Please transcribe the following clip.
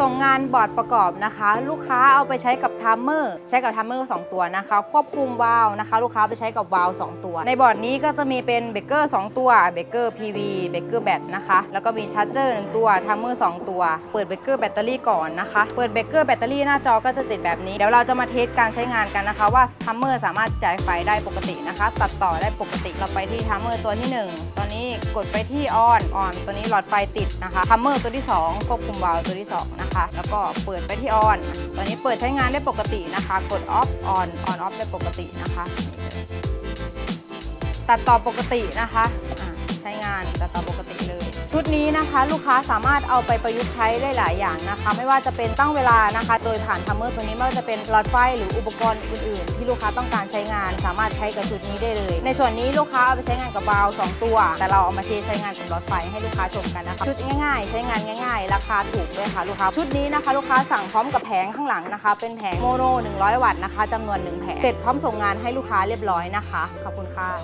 ส่งงานบอร์ดประกอบนะคะ ลูกค้าเอาไปใช้กับทัมเมอร์ใช้กับทัมเมอร์2ตัวนะคะ ควบคุมวาล์วนะคะ ลูกค้าไปใช้กับวาล์ว2ตัว ในบอร์ดนี้ก็จะมีเป็นเบเกอร์2ตัวเบเกอร์ PV เบเกอร์แบตนะคะ แล้วก็มีชาร์จเจอร์1ตัวทัมเมอร์2ตัว เปิดเบเกอร์แบตเตอรี่ก่อนนะคะ เปิดเบเกอร์แบตเตอรี่หน้าจอก็จะติดแบบนี้ เดี๋ยวเราจะมาเทสการใช้งานกันนะคะ ว่าทัมเมอร์สามารถจ่ายไฟได้ปกตินะคะ ตัดต่อได้ปกติเราไปที่ทัมเมอร์ตัวที่ 1 ตอนนี้กดไปที่ออนออนตัวนี้หลอดไฟติดนะคะทัมเมอร์ตัวที่ 2 ควบคุมวาล์วตัวที่ 2นะคะ แล้วก็เปิดไปที่ออน ตอนนี้เปิดใช้งานได้ปกตินะคะ กดออฟออนออนออฟได้ปกตินะคะ ตัดต่อปกตินะคะ ใช้งานตัดต่อปกติเลย ชุดนี้นะคะลูกค้าสามารถเอาไปประยุกต์ใช้ได้หลายอย่างนะคะ ไม่ว่าจะเป็นตั้งเวลานะคะ โดยผ่านทัมเมอร์ตัวนี้ไม่ว่าจะเป็นหลอดไฟหรืออุปกรณ์อื่นๆ ที่ลูกค้าต้องการใช้งาน สามารถใช้กับชุดนี้ได้เลย ในส่วนนี้ลูกค้าเอาไปใช้งานกับบาวสองตัว แต่เราเอามาเทใช้งานกับหลอดไฟให้ลูกค้าชมกันนะคะชุดง่ายๆ ใช้งานง่าย ๆ ราคาถูกด้วยค่ะลูกค้าชุดนี้นะคะ ลูกค้าสั่งพร้อมกับแผงข้างหลังนะคะ เป็นแผงโมโน 100 วัตต์นะคะจำนวนหนึ่งแผงเสร็จพร้อมส่งงานให้ลูกค้าเรียบร้อยนะคะขอบคุณค่ะ